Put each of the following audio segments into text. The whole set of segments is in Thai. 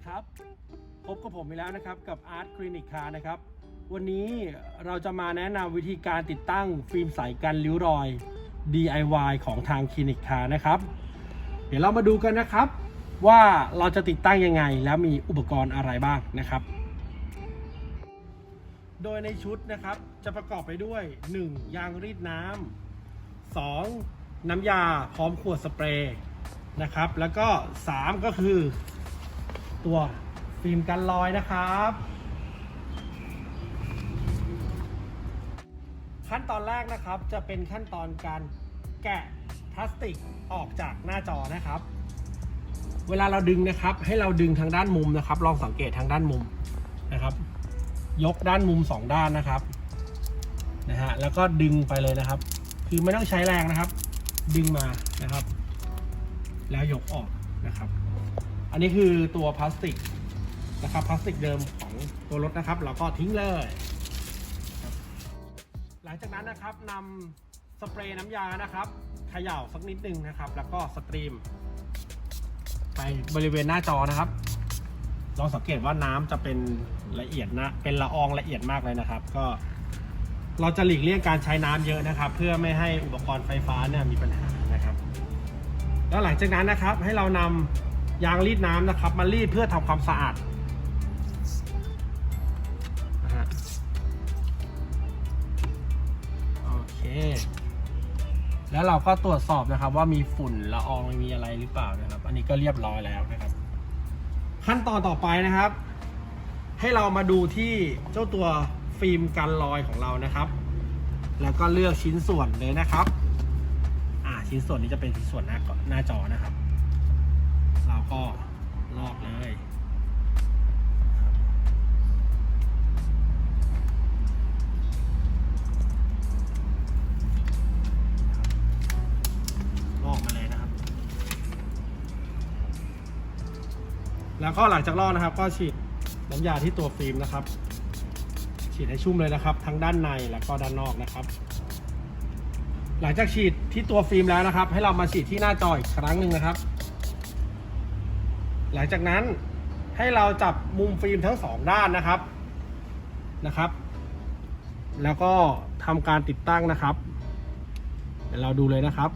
ดีครับ พบกับผมอีกแล้วนะครับกับ Art Clinic Car นะครับ วันนี้เราจะมาแนะนำวิธีการติดตั้งฟิล์มใสกันริ้วรอย DIY ของทางคลินิกคานะครับ เดี๋ยวเรามาดูกันนะครับ ว่าเราจะติดตั้งยังไงแล้วมีอุปกรณ์อะไรบ้างนะครับ โดยในชุดนะครับจะประกอบไปด้วย 1. ยางรีดน้ำ 2. น้ำยาพร้อมขวดสเปรย์นะครับ แล้วก็ 3 ก็คือ ตัวฟิล์มกันรอยนะครับ ขั้นตอนแรกนะครับจะเป็นขั้นตอนการแกะพลาสติกออกจากหน้าจอนะครับ เวลาเราดึงนะครับ ให้เราดึงทางด้านมุมนะครับ ลองสังเกตทางด้านมุมนะครับ ยกด้านมุมสองด้านนะครับนะฮะแล้วก็ดึงไปเลยนะครับ คือไม่ต้องใช้แรงนะครับ ดึงมานะครับ แล้วยกออกนะครับ อันนี้คือตัวพลาสติกนะครับพลาสติกเดิมของตัวรถนะครับ เราก็ทิ้งเลย หลังจากนั้นนะครับนำสเปรย์น้ำยานะครับเขย่าสักนิดนึงนะครับ แล้วก็สตรีม ไปบริเวณหน้าจอนะครับลองสังเกตว่าน้ำจะเป็นละเอียดนะเป็นละอองละเอียดมากเลยนะครับ ก็เราจะหลีกเลี่ยงการใช้น้ำเยอะนะครับ เพื่อไม่ให้อุปกรณ์ไฟฟ้าเนี่ยมีปัญหานะครับ แล้วหลังจากนั้นนะครับให้เรานำ ยางรีดน้ำนะครับมารีดเพื่อทำความสะอาดนะฮะโอเคแล้วเราก็ตรวจสอบนะครับว่ามีฝุ่นละอองมีอะไรหรือเปล่านะครับ อันนี้ก็เรียบร้อยแล้วนะครับ ขั้นตอนต่อไปนะครับ ให้เรามาดูที่เจ้าตัวฟิล์มกันรอยของเรานะครับ แล้วก็เลือกชิ้นส่วนเลยนะครับ อ่าชิ้นส่วนนี้จะเป็นชิ้นส่วนหน้าหน้าจอนะครับ เราก็ลอกเลยลอกมาเลยนะครับ แล้วก็หลังจากลอกนะครับ ก็ฉีดน้ำยาที่ตัวฟิล์มนะครับ ฉีดให้ชุ่มเลยนะครับ ทั้งด้านในแล้วก็ด้านนอกนะครับ หลังจากฉีดที่ตัวฟิล์มแล้วนะครับ ให้เรามาฉีดที่หน้าจออีกครั้งหนึ่งนะครับ หลังจากนั้นให้เราจับมุมฟิล์มทั้งสองด้านนะครับนะครับ แล้วก็ทำการติดตั้งนะครับ เดี๋ยวเราดูเลยนะครับ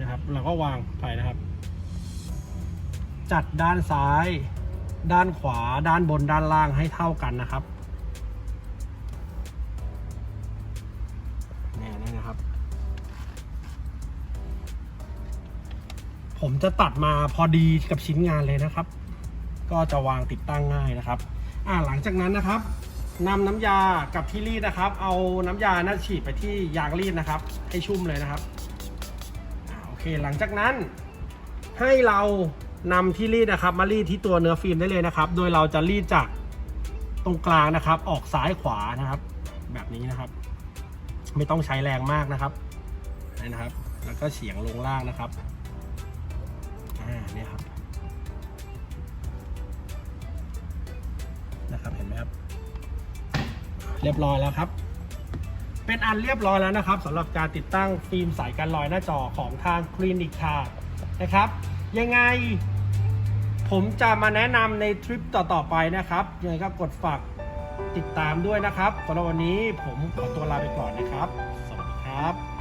นะครับ เราก็วางไปนะครับ จัดด้านซ้าย ด้านขวาด้านบนด้านล่างให้เท่ากันนะครับแน่นะครับ ผมจะตัดมาพอดีกับชิ้นงานเลยนะครับ ก็จะวางติดตั้งง่ายนะครับอ่าหลังจากนั้นนะครับนำน้ำยากับที่รีดนะครับ เอาน้ำยาน่าฉีดไปที่ยางรีดนะครับ ให้ชุ่มเลยนะครับโอเคหลังจากนั้นให้เรานำที่รีดนะครับ มารีดที่ตัวเนื้อฟิล์มได้เลยนะครับ โดยเราจะรีดจากตรงกลางนะครับ ออกซ้ายขวานะครับ แบบนี้นะครับ ไม่ต้องใช้แรงมากนะครับนะครับ แล้วก็เฉียงลงล่างนะครับ เรียบร้อยแล้วครับ เป็นอันเรียบร้อยแล้วนะครับสำหรับการติดตั้งฟิล์มสายกันรอยหน้าจอของทางคลินิกคานะครับ ยังไงผมจะมาแนะนำในทริปต่อๆไปนะครับยังไงก็กดฝากติดตามด้วยนะครับสำหรับวันนี้ผมขอตัวลาไปก่อนนะครับ สวัสดีครับ